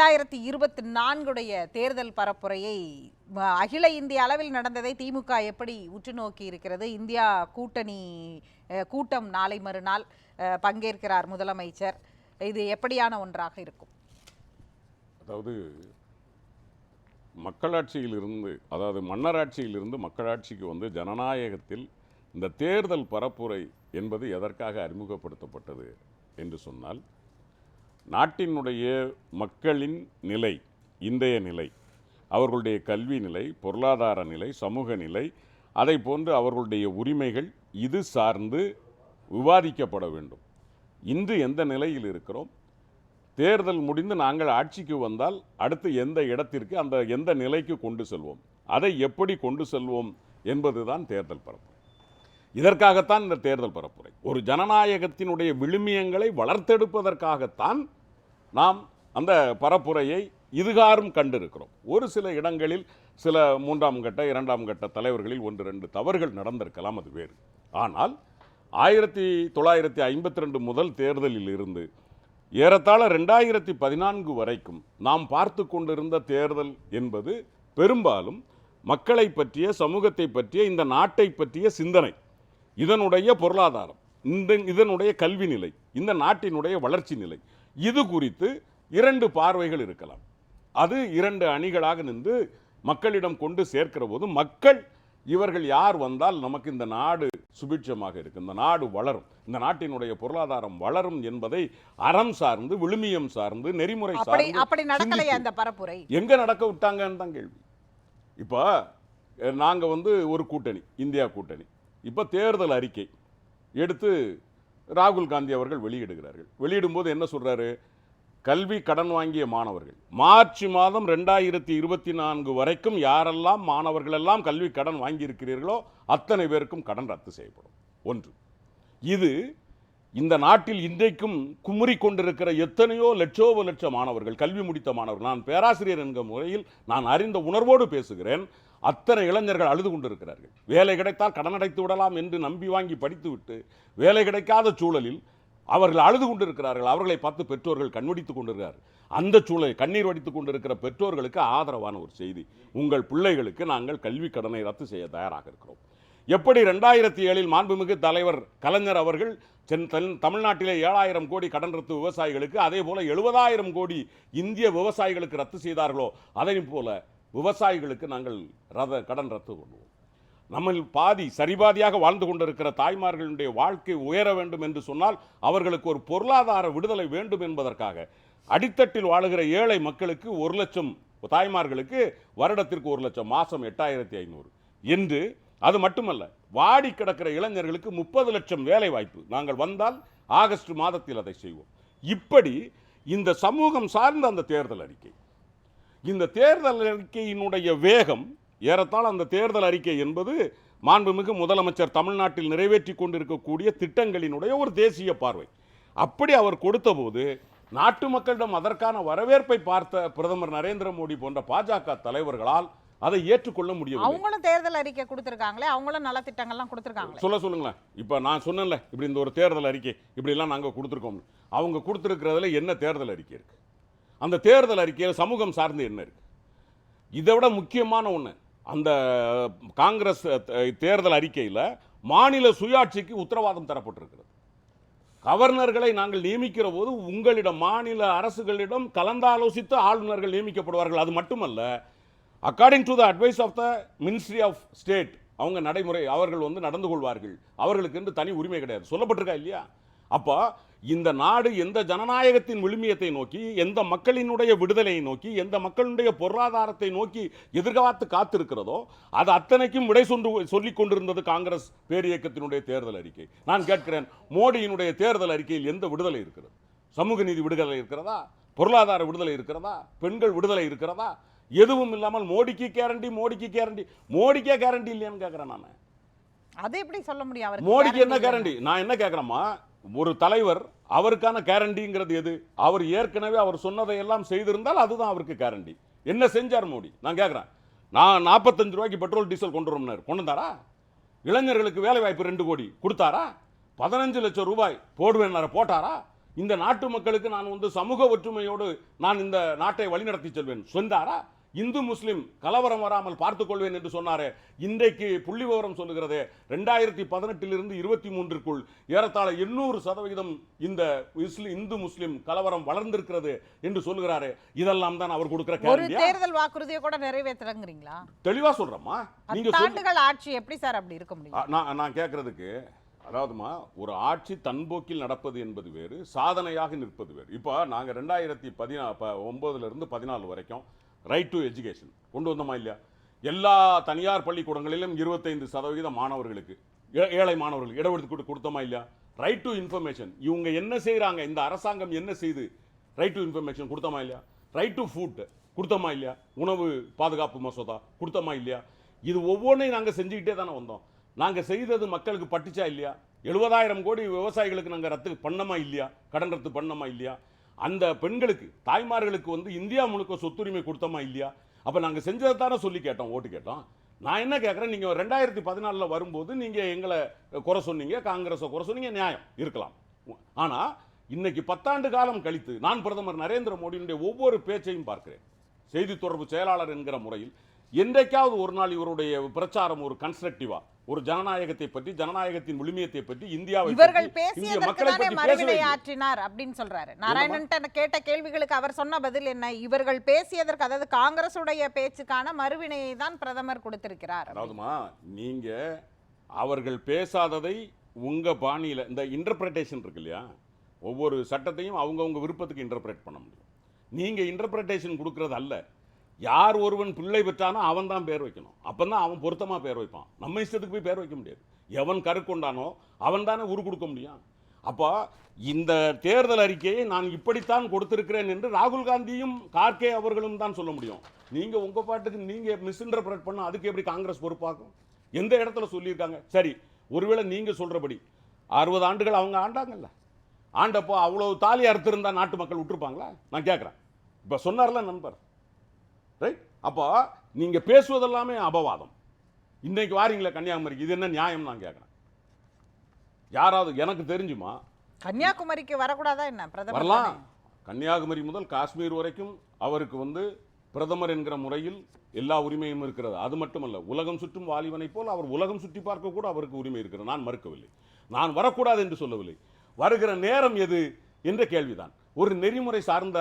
இரண்டாயிரத்தி இருபத்தி நான்குடைய தேர்தல் பரப்புரையை அகில இந்திய அளவில் நடந்ததை திமுக எப்படி உற்று நோக்கி இருக்கிறது? இந்தியா கூட்டணி கூட்டம் நாளை மறுநாள் பங்கேற்கிறார் முதலமைச்சர். இது எப்படியான ஒன்றாக இருக்கும்? அதாவது மக்களாட்சியிலிருந்து அதாவது மன்னராட்சியிலிருந்து மக்களாட்சிக்கு வந்து ஜனநாயகத்தில் இந்த தேர்தல் பரப்புரை என்பது எதற்காக அறிமுகப்படுத்தப்பட்டது என்று சொன்னால் நாட்டினுடைய மக்களின் நிலை இன்றைய நிலை அவர்களுடைய கல்வி நிலை பொருளாதார நிலை சமூக நிலை அதை போன்று அவர்களுடைய உரிமைகள் இது சார்ந்து விவாதிக்கப்பட வேண்டும். இன்று எந்த நிலையில் இருக்கிறோம்? தேர்தல் முடிந்து நாங்கள் ஆட்சிக்கு வந்தால் அடுத்து எந்த இடத்திற்கு அந்த எந்த நிலைக்கு கொண்டு செல்வோம்? அதை எப்படி கொண்டு செல்வோம் என்பதுதான் தேர்தல் பரப்பு. இதற்காகத்தான் இந்த தேர்தல் பரப்புரை ஒரு ஜனநாயகத்தினுடைய விழுமியங்களை வளர்த்தெடுப்பதற்காகத்தான் நாம் அந்த பரப்புரையை இதுகாரும் கண்டிருக்கிறோம். ஒரு சில இடங்களில் சில மூன்றாம் கட்ட இரண்டாம் கட்ட தலைவர்களில் ஒன்று ரெண்டு தவறுகள் நடந்திருக்கலாம் அது வேறு. ஆனால் ஆயிரத்தி தொள்ளாயிரத்தி ஐம்பத்தி ரெண்டு முதல் தேர்தலில் இருந்து ஏறத்தாழ ரெண்டாயிரத்தி பதினான்கு வரைக்கும் நாம் பார்த்து கொண்டிருந்த தேர்தல் என்பது பெரும்பாலும் மக்களை பற்றிய சமூகத்தை பற்றிய இந்த நாட்டை பற்றிய சிந்தனை. இதனுடைய பொருளாதாரம் இந்த இதனுடைய கல்வி நிலை இந்த நாட்டினுடைய வளர்ச்சி நிலை இது குறித்து இரண்டு பார்வைகள் இருக்கலாம். அது இரண்டு அணிகளாக நின்று மக்களிடம் கொண்டு சேர்க்கிற போது மக்கள் இவர்கள் யார் வந்தால் நமக்கு இந்த நாடு சுபிட்சமாக இருக்கு இந்த நாடு வளரும் இந்த நாட்டினுடைய பொருளாதாரம் வளரும் என்பதை அறம் சார்ந்து விழுமியம் சார்ந்து நெறிமுறை சார்ந்து எங்க நடக்க விட்டாங்கன்னு தான் கேள்வி. இப்போ அஹ், நாங்க வந்து ஒரு கூட்டணி இந்தியா கூட்டணி. இப்போ தேர்தல் அறிக்கை எடுத்து ராகுல் காந்தி அவர்கள் வெளியிடுகிறார்கள். வெளியிடும்போது என்ன சொல்றாரு? கல்வி கடன் வாங்கிய மாணவர்கள். மார்ச் மாதம் ரெண்டாயிரத்தி இருபத்தி நான்கு வரைக்கும் யாரெல்லாம் மாணவர்கள் எல்லாம் கல்வி கடன் வாங்கியிருக்கிறீர்களோ அத்தனை பேருக்கும் கடன் ரத்து செய்யப்படும். ஒன்று. இது இந்த நாட்டில் இன்றைக்கும் குமுறி கொண்டிருக்கிற எத்தனையோ லட்சோப லட்ச மாணவர்கள் கல்வி முடித்த மாணவர்கள் நான் பேராசிரியர் என்கிற முறையில் நான் அறிந்த உணர்வோடு பேசுகிறேன் அத்தனை இளைஞர்கள் அழுது கொண்டிருக்கிறார்கள். வேலை கிடைத்தால் கடன் அடைத்து விடலாம் என்று நம்பி வாங்கி படித்துவிட்டு வேலை கிடைக்காத சூழலில் அவர்கள் அழுது கொண்டிருக்கிறார்கள். அவர்களை பார்த்து பெற்றோர்கள் கண்வடித்துக் கொண்டிருக்கிறார்கள் அந்த சூழலை கண்ணீர் வடித்துக் கொண்டிருக்கிற பெற்றோர்களுக்கு ஆதரவான ஒரு செய்தி. உங்கள் பிள்ளைகளுக்கு நாங்கள் கல்வி கடனை ரத்து செய்ய தயாராக இருக்கிறோம். எப்படி ரெண்டாயிரத்தி ஏழில் மாண்புமிகு தலைவர் கலைஞர் அவர்கள் சென் தென் தமிழ்நாட்டிலே ஏழாயிரம் கோடி கடன் ரத்து விவசாயிகளுக்கு அதே போல எழுபதாயிரம் கோடி இந்திய விவசாயிகளுக்கு ரத்து செய்தார்களோ அதை போல விவசாயிகளுக்கு நாங்கள் ரத கடன் ரத்து பண்ணுவோம். நம்மில் பாதி சரிபாதியாக வாழ்ந்து கொண்டிருக்கிற தாய்மார்களுடைய வாழ்க்கை உயர வேண்டும் என்று சொன்னால் அவர்களுக்கு ஒரு பொருளாதார விடுதலை வேண்டும் என்பதற்காக அடித்தட்டில் வாழுகிற ஏழை மக்களுக்கு ஒரு லட்சம் தாய்மார்களுக்கு வருடத்திற்கு ஒரு லட்சம் மாதம் எட்டாயிரத்தி ஐநூறு. என்று அது மட்டுமல்ல வாடி கிடக்கிற இளைஞர்களுக்கு முப்பது லட்சம் வேலை வாய்ப்பு நாங்கள் வந்தால் ஆகஸ்ட் மாதத்தில் அதை செய்வோம். இப்படி இந்த சமூகம் சார்ந்த அந்த தேர்தல் அறிக்கை இந்த தேர்தல் அறிக்கையினுடைய வேகம் ஏறத்தாழ அந்த தேர்தல் அறிக்கை என்பது மாண்புமிகு முதலமைச்சர் தமிழ்நாட்டில் நிறைவேற்றி கொண்டிருக்கக்கூடிய திட்டங்களினுடைய ஒரு தேசிய பார்வை. அப்படி அவர் கொடுத்தபோது நாட்டு மக்களிடம் அதற்கான வரவேற்பை பார்த்த பிரதமர் நரேந்திர மோடி போன்ற பாஜக தலைவர்களால் அதை ஏற்றுக்கொள்ள முடியவில்லை. அவங்களும் தேர்தல் அறிக்கை கொடுத்திருக்காங்களே அவங்களும் நல திட்டங்கள்லாம் கொடுத்திருக்காங்களே. சொல்ல சொல்லுங்களேன். இப்போ நான் சொன்னேன்ல இப்படி இந்த ஒரு தேர்தல் அறிக்கை இப்படிலாம் நாங்கள் கொடுத்துருக்கோம் அவங்க கொடுத்துருக்கிறதுல என்ன தேர்தல் அறிக்கை இருக்கு? அந்த தேர்தல் அறிக்கையில் சமூகம் சார்ந்து என்ன இருக்கு? இதை விட முக்கியமான ஒன்று அந்த காங்கிரஸ் தேர்தல் அறிக்கையில் மாநில சுயாட்சிக்கு உத்தரவாதம் தரப்பட்டிருக்கிறது. கவர்னர்களை நாங்கள் நியமிக்கிற போது உங்களிடம் மாநில அரசுகளிடம் கலந்தாலோசித்து ஆளுநர்கள் நியமிக்கப்படுவார்கள். அது மட்டுமல்ல according to the advice of the ministry of state அவங்க நடைமுறை அவர்கள் வந்து நடந்து கொள்வார்கள். அவர்களுக்கு என்று தனி உரிமை கிடையாது. சொல்லப்பட்டிருக்கா இல்லையா? அப்போ இந்த நாடு எந்த ஜனநாயகத்தின் விழுமியத்தை நோக்கி எந்த மக்களினுடைய விடுதலையை நோக்கி எந்த மக்களுடைய பொருளாதாரத்தை நோக்கி எதிர்காத்து காத்திருக்கிறதோ அது அத்தனைக்கும் விடை சொன்று சொல்லிக் கொண்டிருந்தது காங்கிரஸ் பேரியக்கத்தினுடைய தேர்தல் அறிக்கை. நான் கேட்கிறேன் மோடியினுடைய தேர்தல் அறிக்கையில் எந்த விடுதலை இருக்கிறது? சமூக நீதி விடுதலை இருக்கிறதா? பொருளாதார விடுதலை இருக்கிறதா? பெண்கள் விடுதலை இருக்கிறதா? எதுவும் இல்லாமல் மோடிக்கு கேரண்டி மோடிக்கு கேரண்டி. மோடிக்கே கேரண்டி இல்லையான்னு கேட்கிறேன் நான். அது எப்படி சொல்ல முடியும்? மோடிக்கு என்ன கேரண்டி? நான் என்ன கேட்குறேம்மா? ஒரு தலைவர் அவருக்கான கேரண்டிங்கிறது எது? அவர் ஏற்கனவே அவர் சொன்னதையெல்லாம் செய்திருந்தால் அதுதான் அவருக்கு கேரண்டி என்ன செஞ்சார் மோடி? நான் கேட்குறேன் நான் நாற்பத்தஞ்சு ரூபாய்க்கு பெட்ரோல் டீசல் கொண்டு வரோம்னார் கொண்டு வந்தாரா இளைஞர்களுக்கு வேலை வாய்ப்பு ரெண்டு கோடி கொடுத்தாரா? பதினஞ்சு லட்சம் ரூபாய் போடுவேன் போட்டாரா? இந்த நாட்டு மக்களுக்கு நான் வந்து சமூக ஒற்றுமையோடு நான் இந்த நாட்டை வழிநடத்தி செல்வேன். சொன்னாரா இந்து முஸ்லிம் கலவரம் வராமல் பார்த்துக் கொள்வேன் என்று சொன்னாரே. இன்றைக்கு புள்ளி விவரம் சொல்லுகிறது ரெண்டாயிரத்தி பதினெட்டிலிருந்து இருபத்தி மூன்றுக்குள் ஏறத்தாழ எண்ணூறு சதவிகிதம் இந்த இந்து முஸ்லிம் கலவரம் வளர்ந்திருக்கிறது என்று சொல்லுகிறாரே. இதெல்லாம் தான் அவர் கொடுக்கிற ஒரு தேர்தல் வாக்குறுதியை கூட நிறைவேற்றலங்கிறீங்களா? தெளிவா சொல்றேம்மா. நீங்க ஆட்சி எப்படி சார் அப்படி இருக்க முடியும்? நான் நான் கேட்கறதுக்கு அதாவதுமா ஒரு ஆட்சி தன்போக்கில் நடப்பது என்பது வேறு சாதனையாக நிற்பது வேறு. இப்போ நாங்கள் ரெண்டாயிரத்தி பதினா ப ஒம்போதுல இருந்து பதினாலு வரைக்கும் ரைட் டு எஜுகேஷன் கொண்டு வந்தோமா இல்லையா? எல்லா தனியார் பள்ளிக்கூடங்களிலும் இருபத்தைந்து சதவிகித மாணவர்களுக்கு ஏ- ஏழை மாணவர்களுக்கு இடஒதுக்கீடு கொடுத்தோமா இல்லையா? ரைட் டு இன்ஃபர்மேஷன் இவங்க என்ன செய்கிறாங்க இந்த அரசாங்கம் என்ன செய்து ரைட் டு இன்ஃபர்மேஷன் கொடுத்தோமா இல்லையா? ரைட் டு ஃபுட் கொடுத்தோமா இல்லையா? உணவு பாதுகாப்பு மசோதா கொடுத்தோமா இல்லையா? இது ஒவ்வொன்றையும் நாங்கள் செஞ்சுக்கிட்டே தானே வந்தோம். நாங்கள் செய்தது மக்களுக்கு பட்டுச்சா இல்லையா? எழுபதாயிரம் கோடி விவசாயிகளுக்கு நாங்கள் ரத்து பண்ணமா இல்லையா? கடன் ரத்து பண்ணமா இல்லையா? அந்த பெண்களுக்கு தாய்மார்களுக்கு வந்து இந்தியா முழுக்க சொத்துரிமை கொடுத்தோமா இல்லையா? அப்போ நாங்கள் செஞ்சதை தானே சொல்லி கேட்டோம் ஓட்டு கேட்டோம். நான் என்ன கேட்குறேன் நீங்கள் ரெண்டாயிரத்தி பதினாலில் வரும்போது நீங்கள் எங்களை குறை சொன்னீங்க காங்கிரஸை குறை சொன்னீங்க நியாயம் இருக்கலாம். ஆனால் இன்னைக்கு பத்தாண்டு காலம் கழித்து நான் பிரதமர் நரேந்திர மோடியினுடைய ஒவ்வொரு பேச்சையும் பார்க்கிறேன். செய்தி தொடர்பு செயலாளர் என்கிற முறையில் என்றைக்காவது ஒரு நாள் இவருடைய பிரச்சாரம் ஒரு கன்ஸ்ட்ரக்டிவாக ஒரு ஜனநாயகத்தை பற்றி ஜனநாயகத்தின் விழுமியத்தை பற்றி இந்தியாவை இவர்கள் பற்றி, இந்திய பேசியதற்கு மக்களை தானே பற்றி மறுவினை. ஆற்றினார் அப்படின்னு சொல்றாரு. நாராயணன் கேட்ட கேள்விகளுக்கு அவர் சொன்ன பதில் என்ன? இவர்கள் பேசியதற்கு அதாவது காங்கிரசுடைய பேச்சுக்கான மறுவினையை தான் பிரதமர் கொடுத்திருக்கிறார் அதாவதுமா நீங்க அவர்கள் பேசாததை உங்க பாணியில இந்த இன்டர்பிரேட்டேஷன் இருக்கு இல்லையா? ஒவ்வொரு சட்டத்தையும் அவங்கவங்க விருப்பத்துக்கு இன்டர்பிரேட் பண்ண முடியும். நீங்க இன்டர்பிரேட்டேஷன் கொடுக்கறது அல்ல. யார் ஒருவன் பிள்ளை பெற்றானோ அவன் தான் பேர் வைக்கணும். அப்போ தான் அவன் பொருத்தமாக பேர் வைப்பான். நம்ம இஷ்டத்துக்கு போய் பேர் வைக்க முடியாது. எவன் கருக்கொண்டானோ அவன் தானே உரு கொடுக்க முடியும். அப்போ இந்த தேர்தல் அறிக்கையை நான் இப்படித்தான் கொடுத்திருக்கிறேன் என்று ராகுல் காந்தியும் கார்கே அவர்களும் தான் சொல்ல முடியும். நீங்கள் உங்கள் பாட்டுக்கு நீங்கள் மிஸ்இன்டர்பிரேட் பண்ண அதுக்கு எப்படி காங்கிரஸ் பொறுப்பாகும்? எந்த இடத்துல சொல்லியிருக்காங்க? சரி ஒருவேளை நீங்கள் சொல்கிறபடி அறுபது ஆண்டுகள் அவங்க ஆண்டாங்கல்ல. ஆண்டப்போ அவ்வளோ தாலி அறுத்திருந்தா நாட்டு மக்கள் விட்டுருப்பாங்களா நான் கேட்குறேன் இப்போ சொன்னார்ல நண்பர். ரைட் அப்போ நீங்க பேசுவதெல்லாமே அபவாதம். இன்னைக்கு வாரீங்களே கன்னியாகுமரிக்கு இது என்ன நியாயம் நான் கேட்குறேன். யாராவது எனக்கு தெரிஞ்சுமா? கன்னியாகுமரிக்கு வரக்கூடாதா என்ன? வரலாம்? கன்னியாகுமரி முதல் காஷ்மீர் வரைக்கும் அவருக்கு வந்து பிரதமர் என்கிற முறையில் எல்லா உரிமையும் இருக்கிறது. அது மட்டுமல்ல உலகம் சுற்றும் வாலிபனைப் போல் அவர் உலகம் சுற்றி பார்க்க கூட அவருக்கு உரிமை இருக்கிறது. நான் மறுக்கவில்லை. நான் வரக்கூடாது என்று சொல்லவில்லை. வருகிற நேரம் எது? என்ற கேள்விதான். ஒரு நெறிமுறை சார்ந்த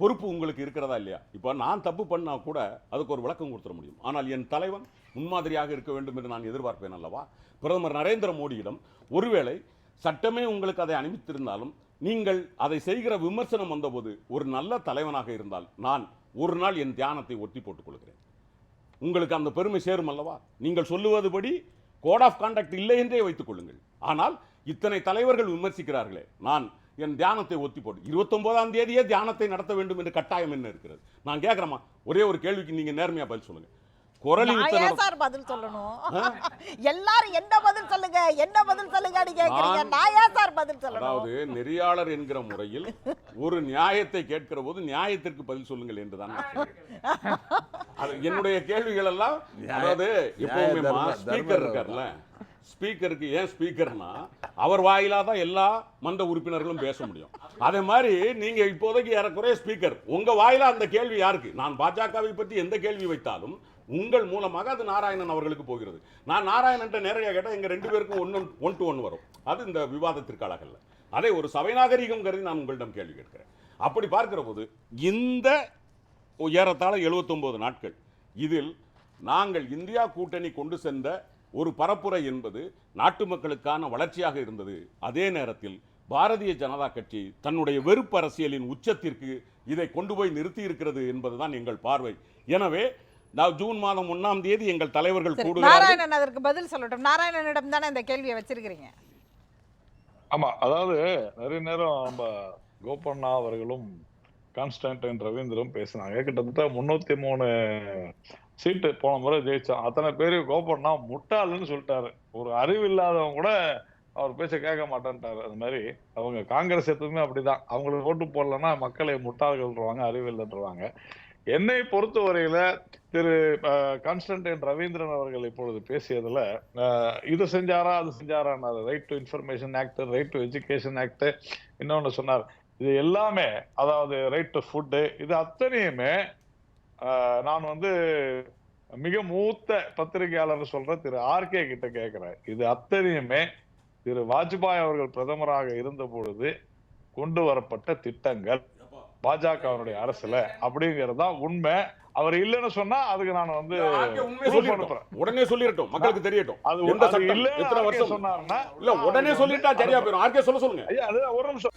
பொறுப்பு உங்களுக்கு இருக்கிறதா இல்லையா? இப்போ நான் தப்பு பண்ணால் கூட அதுக்கு ஒரு விளக்கம் கொடுத்துட முடியும். ஆனால் என் தலைவன் முன்மாதிரியாக இருக்க வேண்டும் என்று நான் எதிர்பார்ப்பேன் அல்லவா? பிரதமர் நரேந்திர மோடியிடம் ஒருவேளை சட்டமே உங்களுக்கு அதை அனுமதித்திருந்தாலும் நீங்கள் அதை செய்கிற விமர்சனம் வந்தபோது ஒரு நல்ல தலைவனாக இருந்தால் நான் ஒரு நாள் என் தியானத்தை ஒட்டி போட்டுக்கொள்கிறேன் உங்களுக்கு அந்த பெருமை சேரும் அல்லவா? நீங்கள் சொல்லுவதுபடி கோட் ஆஃப் கான்டாக்ட் இல்லை என்றே வைத்துக் கொள்ளுங்கள். ஆனால் இத்தனை தலைவர்கள் விமர்சிக்கிறார்களே நான் என் தியானத்தை ஒத்தி போட்டு இருபத்தொன்பதாம் தேதியே தியானத்தை நடத்த வேண்டும் என்று கட்டாயம் என்ன இருக்கிறது? நான் கேட்கிறேமா ஒரே ஒரு கேள்விக்கு நீங்க நேர்மையா பதில் சொல்லுங்க. குரல் சார் பதில் சொல்லணும்? எல்லாரும் என்ன பதில் சொல்லுங்க? என்ன பதில் சொல்லுங்க கேக்குறீங்க. நான்- சார் பதில் சொல்லணும்? அதாவது நெறியாளர் என்கிற முறையில் ஒரு நியாயத்தை கேட்கிற போது நியாயத்திற்கு பதில் சொல்லுங்கள் சொல்கிறேன். அது என்னுடைய கேள்விகள் எல்லாம் அதாவது எப்பவுமே ஸ்பீக்கர் இருக்கார்ல. ஸ்பீக்கருக்கு ஏன் ஸ்பீக்கர்னா அவர் வாயிலாக தான் எல்லா மன்ற உறுப்பினர்களும் பேச முடியும். அதே மாதிரி நீங்கள் இப்போதைக்கு ஏறக்குறைய ஸ்பீக்கர். உங்கள் வாயிலாக அந்த கேள்வி யாருக்கு? நான் பாஜகவை பற்றி எந்த கேள்வி வைத்தாலும் உங்கள் மூலமாக அது நாராயணன் அவர்களுக்கு போகிறது. நான் நாராயணன்ட்ட நேரடியாக கேட்டால் எங்கள் ரெண்டு பேருக்கும் ஒன்று ஒன் டு ஒன் வரும். அது இந்த விவாதத்திற்கு அழகல்ல அதே ஒரு சபை கருதி நான் உங்களிடம் கேள்வி கேட்கிறேன். அப்படி பார்க்கிற போது இந்த ஏறத்தாழ 79 நாட்கள் இதில் நாங்கள் இந்தியா கூட்டணி கொண்டு சென்ற ஒரு பரப்புரை என்பது நாட்டு மக்களுக்கான வளர்ச்சியாக இருந்தது. அதே நேரத்தில் பாரதிய ஜனதா கட்சி தன்னுடைய வெறுப்பு அரசியலின் உச்சத்திற்கு இதை கொண்டு போய் நிறுத்தி இருக்கிறது என்பதுதான் எங்கள் பார்வை. எனவே நான் ஜூன் மாதம் ஒண்ணாம் தேதி எங்கள் தலைவர்கள் கூடுகிறார்கள். நாராயணன் அதற்கு பதில் சொல்லட்டும். நாராயணனிடம் தானே இந்த கேள்வியை வச்சிருக்கிறீங்க? ஆமா அதாவது நிறைய நேரம் நம்ம கோபண்ணா அவர்களும் கான்ஸ்டன்டைன் ரவீந்திரம் பேசினாங்க. கிட்டத்தட்ட முன்னூத்தி மூணு சீட்டு போன முறை ஜெயிச்சோம் அத்தனை பேர் கோபண்ணா முட்டாளுன்னு சொல்லிட்டாரு. ஒரு அறிவு இல்லாதவங்க கூட அவர் பேச்ச கேட்க மாட்டேன்ட்டாரு. அது மாதிரி அவங்க காங்கிரஸ் எப்பவுமே அப்படிதான். அவங்களுக்கு ஓட்டு போடலன்னா மக்களை முட்டாள்கள்ன்றவாங்க அறிவு இல்லைன்றவாங்க என்னை பொறுத்தவரையில திரு கான்ஸ்டன்டைன் ரவீந்திரன் அவர்கள் இப்பொழுது பேசியதுல இதை இது செஞ்சாரா அது செஞ்சாரா right to information act right to education act இன்னொன்னு சொன்னார். இது எல்லாமே அதாவது ரைட் டு ஃபுட்டு இது அத்தனையுமே நான் வந்து மிக மூத்த பத்திரிகையாளர் சொல்ற திரு ஆர்கே கிட்ட கேட்கிறேன் இது அத்தனையுமே திரு வாஜ்பாய் அவர்கள் பிரதமராக இருந்த பொழுது கொண்டு வரப்பட்ட திட்டங்கள் பாஜகவினுடைய அரசுல அப்படிங்கறது உண்மை. அவர் இல்லைன்னு சொன்னா அதுக்கு நான் வந்து. உடனே சொல்லிடட்டும். மக்களுக்கு தெரியட்டும். அது எந்த இல்லைன்னு எத்தனை வருஷம்? சொன்னாருன்னா இல்ல உடனே சொல்லிட்டா சரியா போயிடும். ஆர்கே சொல்ல சொல்லுங்க. ஐயா அது ஒரு நிமிஷம்.